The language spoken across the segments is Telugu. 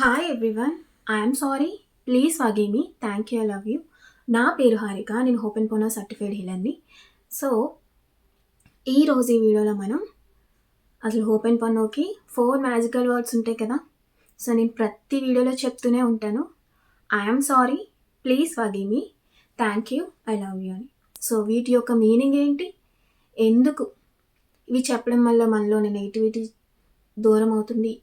Hi everyone I'm sorry please forgive me thank you I love you నా పేరు హారిక. నేను హోపెన్ పోనా సర్టిఫైడ్ హీలర్ని. సో ఈరోజు ఈ వీడియోలో మనం అసలు హోపెన్ పన్నోకి ఫోర్ మ్యాజికల్ వర్డ్స్ ఉంటాయి కదా. సో నేను ప్రతి వీడియోలో చెప్తూనే ఉంటాను. I'm sorry please forgive me thank you I love you అని సో వీటి యొక్క మీనింగ్ ఏంటి? ఎందుకు? ఇవి చెప్పడం వల్ల మనలో నెగిటివిటీ దూరం అవుతుంది.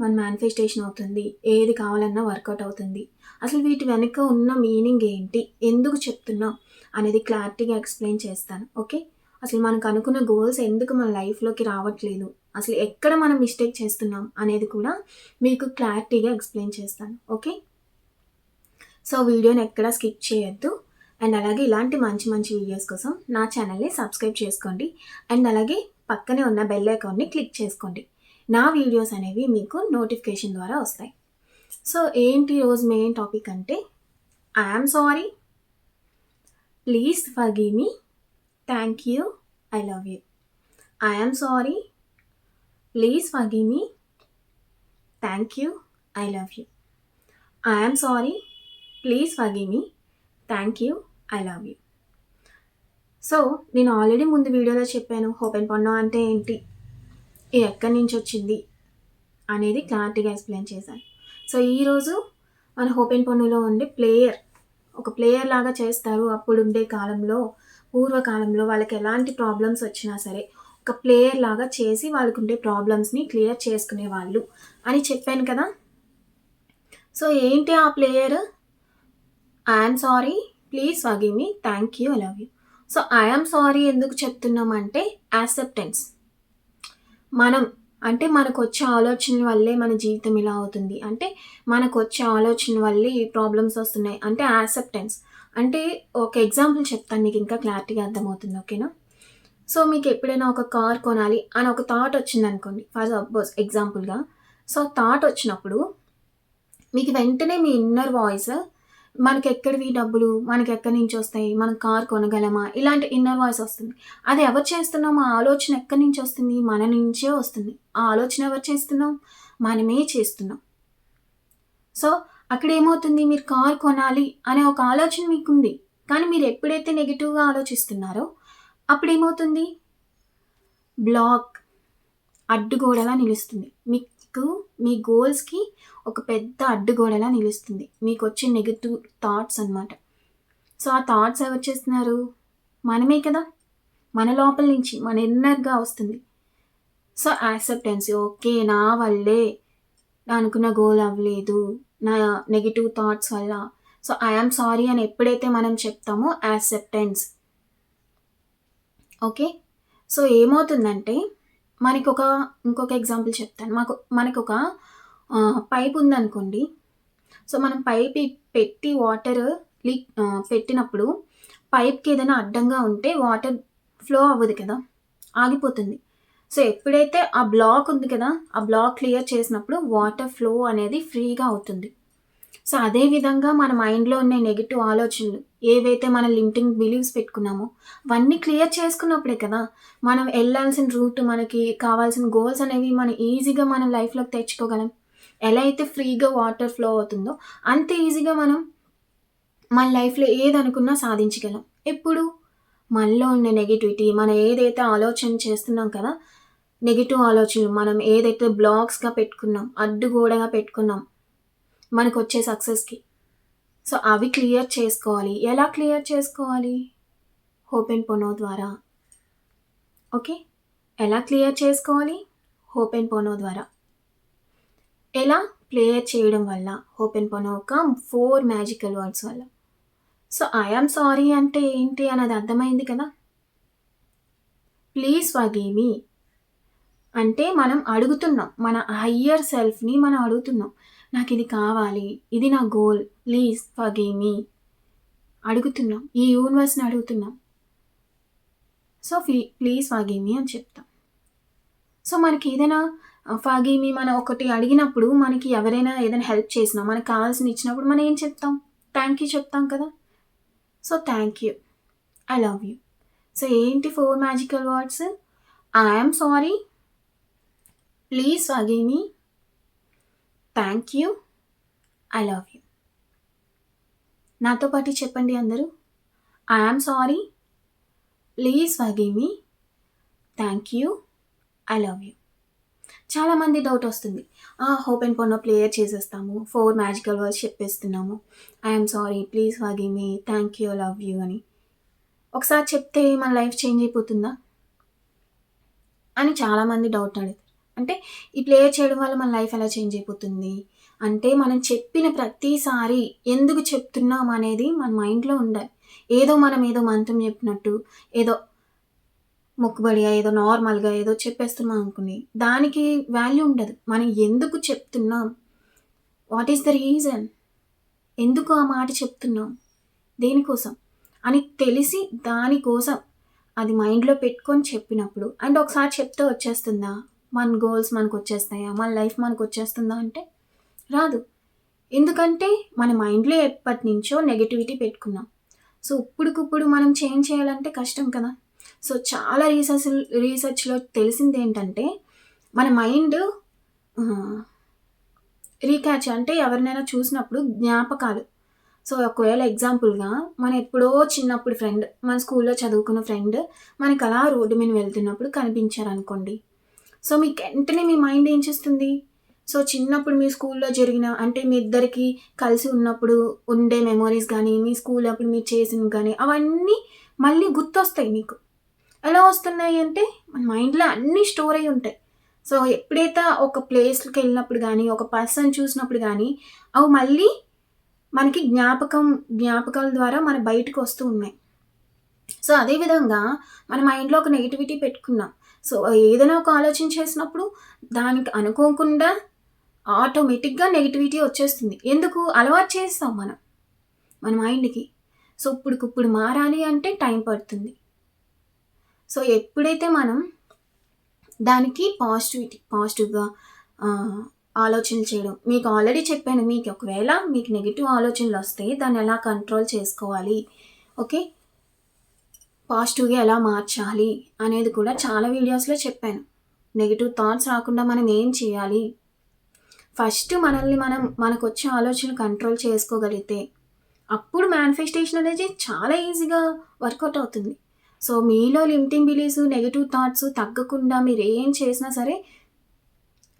మన మేనిఫెస్టేషన్ అవుతుంది. ఏది కావాలన్నా వర్కౌట్ అవుతుంది. అసలు వీటి వెనుక ఉన్న మీనింగ్ ఏంటి? ఎందుకు చెప్తున్నాం? అనేది క్లారిటీగా ఎక్స్ప్లెయిన్ చేస్తాను. ఓకే అసలు మనకు అనుకున్న గోల్స్ ఎందుకు మన లైఫ్లోకి రావట్లేదు? అసలు ఎక్కడ మనం మిస్టేక్ చేస్తున్నాం? అనేది కూడా మీకు క్లారిటీగా ఎక్స్ప్లెయిన్ చేస్తాను. ఓకే సో వీడియోని ఎక్కడ స్కిప్ చేయొద్దు. అండ్ అలాగే ఇలాంటి మంచి మంచి వీడియోస్ కోసం నా ఛానల్ని సబ్స్క్రైబ్ చేసుకోండి. అండ్ అలాగే పక్కనే ఉన్న బెల్ ఐకాన్ని క్లిక్ చేసుకోండి. నా వీడియోస్ అనేవి మీకు నోటిఫికేషన్ ద్వారా వస్తాయి. సో ఏంటి రోజు మెయిన్ టాపిక్ అంటే I'm sorry please forgive me thank you I love you I'm sorry please forgive me thank you I love you I'm sorry please forgive me thank you I love you so నేను ఆల్రెడీ ముందు వీడియోలో చెప్పాను హోపెన్ పన్ను అంటే ఏంటి? ఎక్కడి నుంచి వచ్చింది అనేది క్లారిటీగా ఎక్స్ప్లెయిన్ చేశాను. సో ఈరోజు మన హోపెన్ పన్నులో ఉండే ప్లేయర్ ఒక ప్లేయర్ లాగా చేస్తారు. అప్పుడు ఉండే కాలంలో పూర్వకాలంలో వాళ్ళకి ఎలాంటి ప్రాబ్లమ్స్ వచ్చినా సరే ఒక ప్లేయర్ లాగా చేసి వాళ్ళకు ఉండే ప్రాబ్లమ్స్ని క్లియర్ చేసుకునే వాళ్ళు అని చెప్పాను కదా. సో ఏంటి ఆ prayer? I'm sorry. Please forgive me. Thank you. Love you. So I'm sorry ఎందుకు చెప్తున్నామంటే యాక్సెప్టెన్స్. మనం అంటే మనకు వచ్చే ఆలోచన వల్లే మన జీవితం ఇలా అవుతుంది. అంటే మనకు వచ్చే ఆలోచన వల్లే ఈ ప్రాబ్లమ్స్ వస్తున్నాయి. అంటే యాక్సెప్టెన్స్. అంటే ఒక ఎగ్జాంపుల్ చెప్తాను మీకు ఇంకా క్లారిటీగా అర్థమవుతుంది ఓకేనా? సో మీకు ఎప్పుడైనా ఒక కార్ కొనాలి అని ఒక థాట్ వచ్చింది అనుకోండి ఫర్ సపోజ్ ఎగ్జాంపుల్గా. సో థాట్ వచ్చినప్పుడు మీకు వెంటనే మీ ఇన్నర్ వాయిస్ మనకి ఎక్కడివి డబ్బులు? మనకి ఎక్కడి నుంచి వస్తాయి? మనం కార్ కొనగలమా? ఇలాంటి ఇన్నర్ వాయిస్ వస్తుంది. అది ఎవరు చేస్తున్నాం ఆ ఆలోచన ఎక్కడి నుంచి వస్తుంది? మన నుంచే వస్తుంది. ఆ ఆలోచన ఎవరు చేస్తున్నాం? మనమే చేస్తున్నాం. సో అక్కడ ఏమవుతుంది మీరు కార్ కొనాలి అనే ఒక ఆలోచన మీకుంది. కానీ మీరు ఎప్పుడైతే నెగిటివ్గా ఆలోచిస్తున్నారో అప్పుడు ఏమవుతుంది బ్లాక్ అడ్డుగోడలా నిలుస్తుంది. మీకు మీ గోల్స్కి ఒక పెద్ద అడ్డుగోడలా నిలుస్తుంది. మీకు వచ్చే నెగిటివ్ థాట్స్ అనమాట సో ఆ థాట్స్ ఎవరు చేస్తున్నారు? మనమే కదా? మన లోపల నుంచి మన ఇన్నర్గా వస్తుంది. సో యాక్సెప్టెన్స్ ఓకే నా వల్లే అనుకున్న గోల్ అవ్వలేదు. నా నెగిటివ్ థాట్స్ వల్ల. సో ఐఆమ్ సారీ అని ఎప్పుడైతే మనం చెప్తామో యాక్సెప్టెన్స్ ఓకే? సో ఏమవుతుందంటే మనకి ఒక ఇంకొక ఎగ్జాంపుల్ చెప్తాను. మాకు మనకు ఒక పైప్ ఉందనుకోండి. సో మనం పైప్ పెట్టి వాటర్ లీక్ పెట్టినప్పుడు పైప్కి ఏదైనా అడ్డంగా ఉంటే వాటర్ ఫ్లో అవ్వదు కదా ఆగిపోతుంది. సో ఎప్పుడైతే ఆ బ్లాక్ ఉంది కదా ఆ బ్లాక్ క్లియర్ చేసినప్పుడు వాటర్ ఫ్లో అనేది ఫ్రీగా అవుతుంది. సో అదే విధంగా మన మైండ్లో ఉన్న నెగిటివ్ ఆలోచనలు ఏవైతే మన లిమిటింగ్ బిలీవ్స్ పెట్టుకున్నామో అవన్నీ క్లియర్ చేసుకున్నప్పుడే కదా మనం వెళ్ళాల్సిన రూట్ మనకి కావాల్సిన గోల్స్ అనేవి మనం ఈజీగా మన లైఫ్లోకి తెచ్చుకోగలం. ఎలా అయితే ఫ్రీగా వాటర్ ఫ్లో అవుతుందో అంత ఈజీగా మనం మన లైఫ్లో ఏదనుకున్నా సాధించగలం. ఎప్పుడు? మనలో ఉన్న నెగిటివిటీ మనం ఏదైతే ఆలోచన చేస్తున్నాం కదా నెగిటివ్ ఆలోచనలు మనం ఏదైతే బ్లాక్స్గా పెట్టుకున్నాం అడ్డుగోడగా పెట్టుకున్నాం మనకు వచ్చే సక్సెస్కి సో అవి క్లియర్ చేసుకోవాలి. ఎలా క్లియర్ చేసుకోవాలి? హోపెన్ పోనో ద్వారా. ఓకే ఎలా క్లియర్ చేసుకోవాలి? హోపెన్ పోనో ద్వారా. ఎలా ప్లేయర్ చేయడం వల్ల ఓపెన్ పొనోక ఫోర్ మ్యాజికల్ వర్డ్స్ వల్ల. సో ఐఆమ్ సారీ అంటే ఏంటి అన్నది అర్థమైంది కదా? ప్లీజ్ వగేమి అంటే మనం అడుగుతున్నాం మన హయ్యర్ సెల్ఫ్ని మనం అడుగుతున్నాం. నాకు ఇది కావాలి ఇది నా గోల్ ప్లీజ్ వగేమి అడుగుతున్నాం ఈ యూనివర్స్ని అడుగుతున్నాం. సో ఫీ ప్లీజ్ వగేమి అని చెప్తాం. సో మనకి ఏదైనా ఫర్గివ్ మీ మనం ఒకటి అడిగినప్పుడు మనకి ఎవరైనా ఏదైనా హెల్ప్ చేసినా మనకు కావాల్సిన ఇచ్చినప్పుడు మనం ఏం చెప్తాం? థ్యాంక్ యూ చెప్తాం కదా? So thank you I love you so ఏంటి four magical words I'm sorry please forgive me thank you I love you నాతో పాటు చెప్పండి అందరూ. I'm sorry please forgive me thank you I love you చాలామంది డౌట్ వస్తుంది. హోప్ అండ్ పొన్న ప్లేయర్ చేసేస్తాము. ఫోర్ మ్యాజికల్ వర్డ్స్ చెప్పేస్తున్నాము. I'm sorry please వాగి me thank you love you అని. ఒకసారి చెప్తే మన లైఫ్ చేంజ్ అయిపోతుందా? అని చాలామంది డౌట్ అడుగుతారు. అంటే ఈ ప్లేయర్ చేయడం వల్ల మన లైఫ్ ఎలా చేంజ్ అయిపోతుంది? అంటే మనం చెప్పిన ప్రతిసారి ఎందుకు చెప్తున్నాం అనేది మన మైండ్లో ఉండాలి. ఏదో మనం ఏదో మంత్రం చెప్పినట్టు ఏదో మొక్కుబడిగా ఏదో నార్మల్గా ఏదో చెప్పేస్తున్నాం అనుకుని దానికి వాల్యూ ఉండదు. మనం ఎందుకు చెప్తున్నాం? What is the reason? ఎందుకు ఆ మాట చెప్తున్నాం? దేనికోసం? అని తెలిసి దానికోసం అది మైండ్లో పెట్టుకొని చెప్పినప్పుడు అండ్ ఒకసారి చెప్తే వచ్చేస్తుందా? మన గోల్స్ మనకు వచ్చేస్తాయా? మన లైఫ్ మనకు వచ్చేస్తుందా అంటే రాదు. ఎందుకంటే మన మైండ్లో ఎప్పటి నుంచో నెగిటివిటీ పెట్టుకున్నాం. సో ఇప్పుడుకిప్పుడు మనం చేంజ్ చేయాలంటే కష్టం కదా? సో చాలా రీసెర్చ్ రీసెర్చ్లో తెలిసింది ఏంటంటే మన మైండ్ రీక్యాచ్ అంటే ఎవరినైనా చూసినప్పుడు జ్ఞాపకాలు. సో ఒకవేళ ఎగ్జాంపుల్గా మన ఎప్పుడో చిన్నప్పుడు ఫ్రెండ్ మన స్కూల్లో చదువుకున్న ఫ్రెండ్ మనకు అలా రోడ్డు మీద వెళ్తున్నప్పుడు కనిపించారు అనుకోండి సో మీకు వెంటనే మీ మైండ్ ఏం చేస్తుంది? సో చిన్నప్పుడు మీ స్కూల్లో జరిగిన అంటే మీ ఇద్దరికి కలిసి ఉన్నప్పుడు ఉండే మెమొరీస్ కానీ మీ స్కూల్ అప్పుడు మీరు చేసినవి కానీ అవన్నీ మళ్ళీ గుర్తొస్తాయి మీకు. ఎలా వస్తున్నాయి అంటే మన మైండ్లో అన్నీ స్టోర్ అయి ఉంటాయి. సో ఎప్పుడైతే ఒక ప్లేస్కి వెళ్ళినప్పుడు కానీ ఒక పర్సన్ చూసినప్పుడు కానీ అవి మళ్ళీ మనకి జ్ఞాపకం జ్ఞాపకాల ద్వారా మన బయటకు వస్తూ ఉన్నాయి. సో అదేవిధంగా మన మైండ్లో ఒక నెగిటివిటీ పెట్టుకున్నాం. సో ఏదైనా ఒక ఆలోచన చేసినప్పుడు దానికి అనుకోకుండా ఆటోమేటిక్గా నెగిటివిటీ వచ్చేస్తుంది. ఎందుకు? అలవాటు చేస్తాం మనం మన మైండ్కి. సో ఇప్పుడుకిప్పుడు మారాలి అంటే టైం పడుతుంది. సో ఎప్పుడైతే మనం దానికి పాజిటివిటీ పాజిటివ్గా ఆలోచనలు చేయడం మీకు ఆల్రెడీ చెప్పాను మీకు ఒకవేళ మీకు నెగిటివ్ ఆలోచనలు వస్తే దాన్ని ఎలా కంట్రోల్ చేసుకోవాలి ఓకే? పాజిటివ్గా ఎలా మార్చాలి అనేది కూడా చాలా వీడియోస్లో చెప్పాను. నెగిటివ్ థాట్స్ రాకుండా మనం ఏం చేయాలి? ఫస్ట్ మనల్ని మనం మనకు వచ్చే ఆలోచనలు కంట్రోల్ చేసుకోగలిగితే అప్పుడు మేనిఫెస్టేషన్ అనేది చాలా ఈజీగా వర్కౌట్ అవుతుంది. సో మీలో లిమిటింగ్ బిలీఫ్స్ నెగిటివ్ థాట్స్ తగ్గకుండా మీరు ఏం చేసినా సరే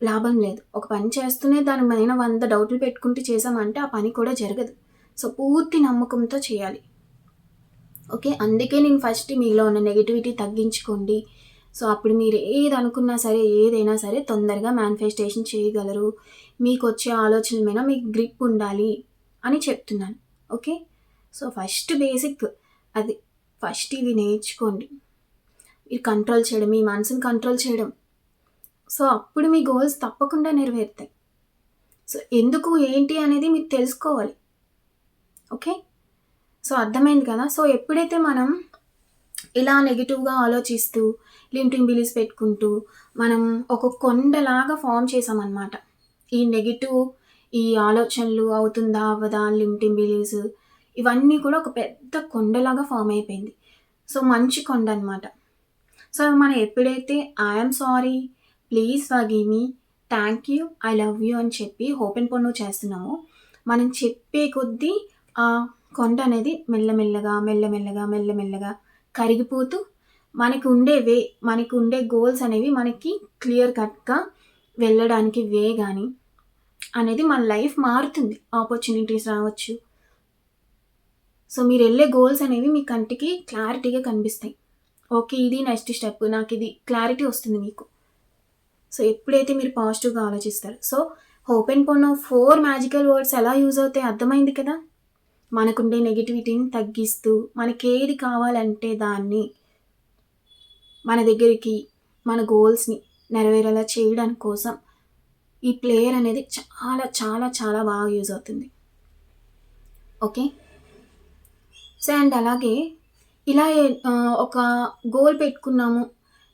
లాభం లేదు. ఒక పని చేస్తూనే దాని పైన వంద డౌట్లు పెట్టుకుంటూ చేసామంటే ఆ పని కూడా జరగదు. సో పూర్తి నమ్మకంతో చేయాలి. ఓకే? అందుకే నేను ఫస్ట్ మీలో ఉన్న నెగిటివిటీ తగ్గించుకోండి. సో అప్పుడు మీరు ఏది అనుకున్నా సరే ఏదైనా సరే తొందరగా మేనిఫెస్టేషన్ చేయగలరు. మీకు వచ్చే ఆలోచనల మీద మీకు గ్రిప్ ఉండాలి అని చెప్తున్నాను. ఓకే? సో ఫస్ట్ బేసిక్ అది ఫస్ట్ ఇవి నేర్చుకోండి. మీరు కంట్రోల్ చేయడం మీ మనసుని కంట్రోల్ చేయడం. సో అప్పుడు మీ గోల్స్ తప్పకుండా నెరవేరుతాయి. సో ఎందుకు ఏంటి అనేది మీరు తెలుసుకోవాలి. ఓకే? సో అర్థమైంది కదా? సో ఎప్పుడైతే మనం ఇలా నెగిటివ్గా ఆలోచిస్తూ లిమిటింగ్ బిలీస్ పెట్టుకుంటూ మనం ఒక కొండలాగా ఫామ్ చేసామన్నమాట ఈ నెగిటివ్ ఈ ఆలోచనలు అవుతుందా అవ్వదా లిమిటింగ్ బిలీవ్స్ ఇవన్నీ కూడా ఒక పెద్ద కొండలాగా ఫామ్ అయిపోయింది. సో మంచి కొండ అనమాట సో మనం ఎప్పుడైతే I'm sorry please forgive me thank you I love you అని చెప్పి ఓపెన్ పొన్ను చేస్తున్నామో మనం చెప్పే కొద్దీ ఆ కొండ అనేది మెల్లమెల్లగా మెల్లమెల్లగా మెల్లమెల్లగా కరిగిపోతూ మనకు ఉండే వే మనకు ఉండే గోల్స్ అనేవి మనకి క్లియర్ కట్గా వెళ్ళడానికి వే కానీ అనేది మన లైఫ్ మారుతుంది. ఆపర్చునిటీస్ రావచ్చు. సో మీరు వెళ్ళే గోల్స్ అనేవి మీ కంటికి క్లారిటీగా కనిపిస్తాయి. ఓకే ఇది నెక్స్ట్ స్టెప్ నాకు ఇది క్లారిటీ వస్తుంది మీకు. సో ఎప్పుడైతే మీరు పాజిటివ్గా ఆలోచిస్తారు so Ho'oponopono four magical words ఎలా యూజ్ అవుతాయి అర్థమైంది కదా? మనకుండే నెగిటివిటీని తగ్గిస్తూ మనకి ఏది కావాలంటే దాన్ని మన దగ్గరికి మన గోల్స్ని నెరవేరేలా చేయడం కోసం ఈ ప్లేయర్ అనేది చాలా చాలా చాలా బాగా యూజ్ అవుతుంది. ఓకే సో అండ్ అలాగే ఇలా ఒక గోల్ పెట్టుకున్నాము.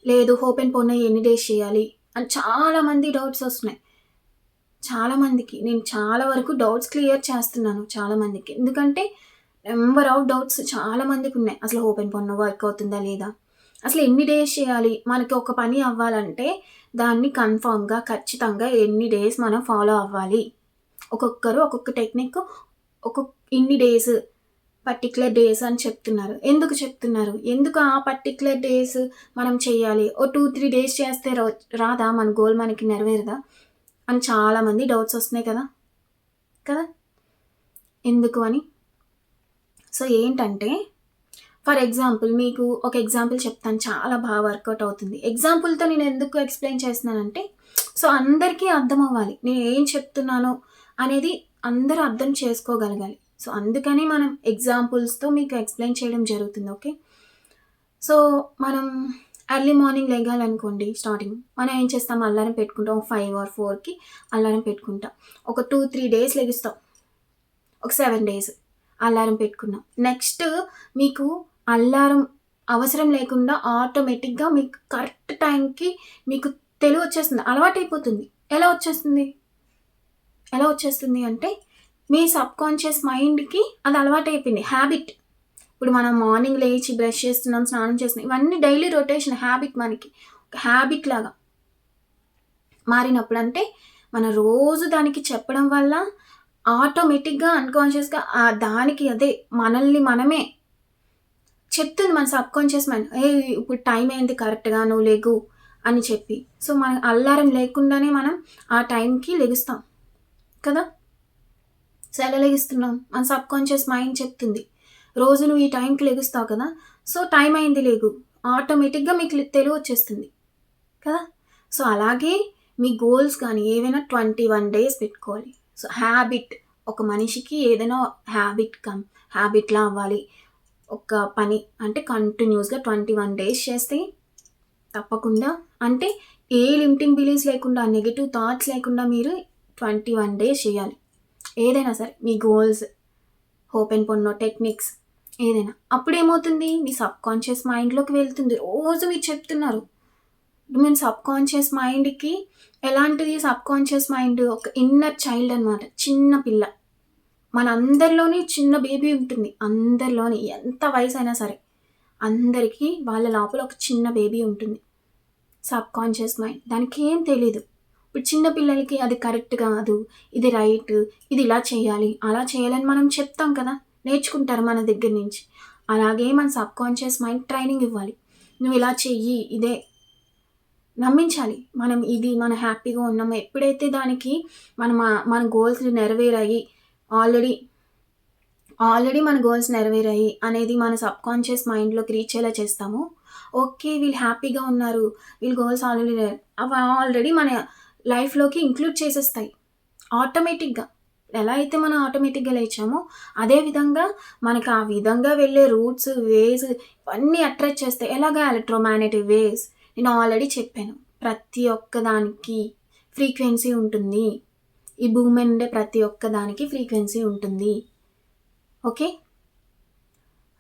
లేదు హోప్ అండ్ పొన్న ఎన్ని డేస్ చేయాలి? అని చాలామంది డౌట్స్ వస్తున్నాయి. చాలామందికి నేను చాలా వరకు డౌట్స్ క్లియర్ చేస్తున్నాను చాలామందికి. ఎందుకంటే నెంబర్ ఆఫ్ డౌట్స్ చాలామందికి ఉన్నాయి. అసలు ఓపెన్ పోన్ వర్క్ అవుతుందా లేదా? అసలు ఎన్ని డేస్ చేయాలి? మనకి ఒక పని అవ్వాలంటే దాన్ని కన్ఫామ్గా ఖచ్చితంగా ఎన్ని డేస్ మనం ఫాలో అవ్వాలి? ఒక్కొక్కరు ఒక్కొక్క టెక్నిక్ ఒక్కొక్క ఇన్ని డేస్ పర్టికులర్ డేస్ అని చెప్తున్నారు. ఎందుకు చెప్తున్నారు? ఎందుకు ఆ పర్టికులర్ డేస్ మనం చేయాలి? ఓ టూ త్రీ డేస్ చేస్తే రాదా? మన గోల్ మనకి నెరవేరదా? అని చాలామంది డౌట్స్ వస్తున్నాయి కదా? కదా? ఎందుకు అని? సో ఏంటంటే ఫర్ ఎగ్జాంపుల్ మీకు ఒక ఎగ్జాంపుల్ చెప్తాను. చాలా బాగా వర్కౌట్ అవుతుంది. ఎగ్జాంపుల్తో నేను ఎందుకు ఎక్స్ప్లెయిన్ చేస్తున్నానంటే సో అందరికీ అర్థం అవ్వాలి నేను ఏం చెప్తున్నానో అనేది అందరూ అర్థం చేసుకోగలగాలి. సో అందుకని మనం ఎగ్జాంపుల్స్తో మీకు ఎక్స్ప్లెయిన్ చేయడం జరుగుతుంది ఓకే సో మనం ఎర్లీ మార్నింగ్ లెగాలనుకోండి స్టార్టింగ్ మనం ఏం చేస్తాం? అల్లారం పెట్టుకుంటాం ఫైవ్ ఆర్ ఫోర్కి అల్లారం పెట్టుకుంటాం. ఒక టూ త్రీ డేస్ లెగిస్తాం. ఒక సెవెన్ డేస్ అల్లారం పెట్టుకున్నాం. నెక్స్ట్ మీకు అల్లారం అవసరం లేకుండా ఆటోమేటిక్గా మీకు కరెక్ట్ టైంకి మీకు తెలివి వచ్చేస్తుంది. అలవాటు అయిపోతుంది ఎలా వచ్చేస్తుంది? ఎలా వచ్చేస్తుంది అంటే మీ సబ్ కాన్షియస్ మైండ్కి అది అలవాటు అయిపోయింది హ్యాబిట్. ఇప్పుడు మనం మార్నింగ్ లేచి బ్రష్ చేస్తున్నాం స్నానం చేస్తున్నాం ఇవన్నీ డైలీ రొటేషన్ హ్యాబిట్ మనకి. హ్యాబిట్ లాగా. మారినప్పుడు అంటే మన రోజు దానికి చెప్పడం వల్ల ఆటోమేటిక్గా అన్కాన్షియస్గా దానికి అదే మనల్ని మనమే చెప్తుంది మన సబ్ కాన్షియస్ మైండ్. ఏ ఇప్పుడు టైం అయింది కరెక్ట్గా నువ్వు లేగు అని చెప్పి. సో మన అల్లారం లేకుండానే మనం ఆ టైంకి లెగుస్తాం. కదా? సెలలేగిస్తున్నాం. ఎలా మన సబ్ కాన్షియస్ మైండ్ చెప్తుంది. రోజు నువ్వు ఈ టైంకి లెగుస్తావు కదా? సో టైం అయింది లేగు. ఆటోమేటిక్గా మీకు తెలివి వచ్చేస్తుంది. కదా? సో అలాగే మీ గోల్స్ కానీ ఏవైనా ట్వంటీ వన్ డేస్ పెట్టుకోవాలి. So habit. ఒక మనిషికి ఏదైనా హ్యాబిట్ కమ్ హ్యాబిట్లా అవ్వాలి. ఒక పని అంటే కంటిన్యూస్గా ట్వంటీ వన్ డేస్ చేస్తే తప్పకుండా. అంటే ఏ లిమిటింగ్ బిలీవ్స్ లేకుండా నెగిటివ్ థాట్స్ లేకుండా మీరు ట్వంటీ వన్ డేస్ చేయాలి. ఏదైనా సరే మీ గోల్స్ హోప్ అండ్ పొన్నో టెక్నిక్స్ ఏదైనా. అప్పుడు ఏమవుతుంది మీ సబ్ కాన్షియస్ మైండ్లోకి వెళ్తుంది. రోజు మీరు చెప్తున్నారు. మేము సబ్ కాన్షియస్ మైండ్కి ఎలాంటిది సబ్ కాన్షియస్ మైండ్? ఒక ఇన్నర్ చైల్డ్ అనమాట చిన్న పిల్ల. మన అందరిలోని చిన్న బేబీ ఉంటుంది. అందరిలోని ఎంత వయసు అయినా సరే. అందరికీ వాళ్ళ లోపల ఒక చిన్న బేబీ ఉంటుంది. Subconscious mind. దానికి ఏం తెలీదు. చిన్న పిల్లలకి అది కరెక్ట్ కాదు ఇది రైట్ ఇది ఇలా చేయాలి అలా చేయాలని మనం చెప్తాం కదా నేర్చుకుంటారు మన దగ్గర నుంచి. అలాగే మన సబ్ కాన్షియస్ మైండ్ ట్రైనింగ్ ఇవ్వాలి. నువ్వు ఇలా చెయ్యి ఇదే. నమ్మించాలి. మనం ఇది మనం హ్యాపీగా ఉన్నాము ఎప్పుడైతే దానికి మన మన గోల్స్ నెరవేరాయి ఆల్రెడీ ఆల్రెడీ మన గోల్స్ నెరవేరాయి అనేది మన సబ్ కాన్షియస్ మైండ్లోకి రీచ్ అయ్యేలా చేస్తాము. ఓకే వీళ్ళు హ్యాపీగా ఉన్నారు. వీళ్ళు గోల్స్ ఆల్రెడీ అవి ఆల్రెడీ మన లైఫ్లోకి ఇంక్లూడ్ చేసేస్తాయి. ఆటోమేటిక్గా. ఎలా అయితే మనం ఆటోమేటిక్గా లేచామో అదేవిధంగా మనకు ఆ విధంగా వెళ్ళే రూట్స్ వేస్ ఇవన్నీ అట్రాక్ట్ చేస్తాయి. ఎలాగా? Electromagnetic waves. నేను ఆల్రెడీ చెప్పాను. ప్రతి ఒక్క దానికి ఫ్రీక్వెన్సీ ఉంటుంది. ఈ భూమి ఉండే ప్రతి ఒక్క దానికి ఫ్రీక్వెన్సీ ఉంటుంది. ఓకే?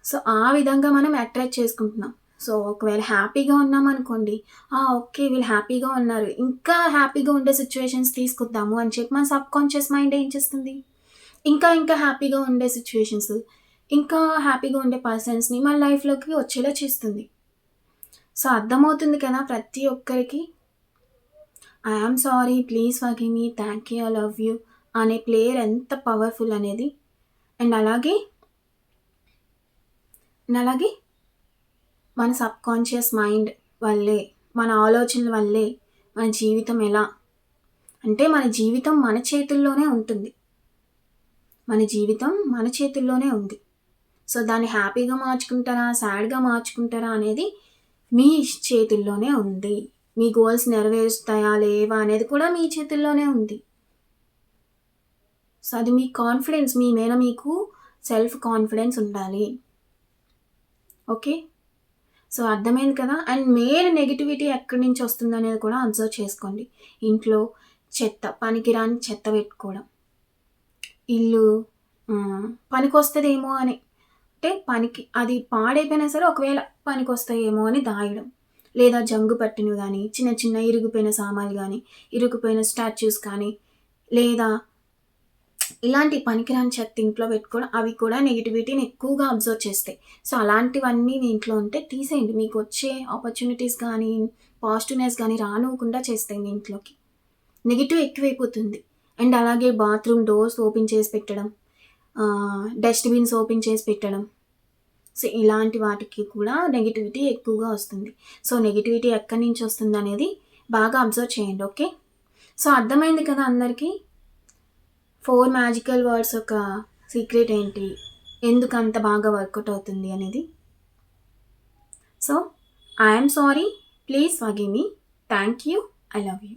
సో ఆ విధంగా మనం అట్రాక్ట్ చేసుకుంటున్నాం. సో ఒకవేళ హ్యాపీగా ఉన్నామనుకోండి ఓకే వీళ్ళు హ్యాపీగా ఉన్నారు. ఇంకా హ్యాపీగా ఉండే సిచ్యువేషన్స్ తీసుకుందాము అని చెప్పి మన సబ్ కాన్షియస్ మైండ్ ఏం చేస్తుంది? ఇంకా ఇంకా హ్యాపీగా ఉండే సిచ్యువేషన్స్ ఇంకా హ్యాపీగా ఉండే పర్సన్స్ని మన లైఫ్లోకి వచ్చేలా చేస్తుంది. సో అర్థమవుతుంది కదా ప్రతి ఒక్కరికి? I am sorry please for me thank you I love you అనే ప్లేయర్ ఎంత పవర్ఫుల్ అనేది. అండ్ అలాగే అండ్ అలాగే మన సబ్ కాన్షియస్ మైండ్ వల్లే మన ఆలోచనల వల్లే మన జీవితం ఎలా? అంటే మన జీవితం మన చేతుల్లోనే ఉంటుంది. మన జీవితం మన చేతుల్లోనే ఉంది. సో దాన్ని హ్యాపీగా మార్చుకుంటారా సాడ్గా మార్చుకుంటారా అనేది మీ చేతుల్లోనే ఉంది. మీ గోల్స్ నెరవేరుస్తాయా లేవా అనేది కూడా మీ చేతుల్లోనే ఉంది. సో అది మీ కాన్ఫిడెన్స్ మీ మీద మీకు సెల్ఫ్ కాన్ఫిడెన్స్ ఉండాలి. ఓకే? సో అర్థమైంది కదా? అండ్ మెయిన్ నెగిటివిటీ ఎక్కడి నుంచి వస్తుంది అనేది కూడా అబ్జర్వ్ చేసుకోండి. ఇంట్లో చెత్త పనికిరాని చెత్త పెట్టుకోవడం. ఇల్లు పనికి వస్తుందేమో అని. అంటే పనికి అది పాడైపోయినా సరే ఒకవేళ పనికి వస్తాయేమో అని దాయడం. లేదా జంగు పట్టినవి కానీ చిన్న చిన్న ఇరిగిపోయిన సామాన్లు కానీ ఇరిగిపోయిన స్టాచ్యూస్ కానీ లేదా ఇలాంటి పనికిరాని చెత్త ఇంట్లో పెట్టుకోవడం అవి కూడా నెగిటివిటీని ఎక్కువగా అబ్జర్వ్ చేస్తాయి. సో అలాంటివన్నీ మీ ఇంట్లో ఉంటే తీసేయండి. మీకు వచ్చే ఆపర్చునిటీస్ కానీ పాజిటివ్నెస్ కానీ రానివ్వకుండా చేస్తాయి మీ ఇంట్లోకి. నెగిటివ్ ఎక్కువైపోతుంది. అండ్ అలాగే బాత్రూమ్ డోర్స్ ఓపెన్ చేసి పెట్టడం డస్ట్బిన్స్ ఓపెన్ చేసి పెట్టడం. సో ఇలాంటి వాటికి కూడా నెగిటివిటీ ఎక్కువగా వస్తుంది. సో నెగిటివిటీ ఎక్కడి నుంచి వస్తుంది అనేది బాగా అబ్జర్వ్ చేయండి ఓకే? సో అర్థమైంది కదా అందరికీ? ఫోర్ మ్యాజికల్ వర్డ్స్ ఒక సీక్రెట్ ఏంటి? ఎందుకు అంత బాగా వర్కౌట్ అవుతుంది అనేది? So I'm sorry. Please forgive me. Thank you. I love you.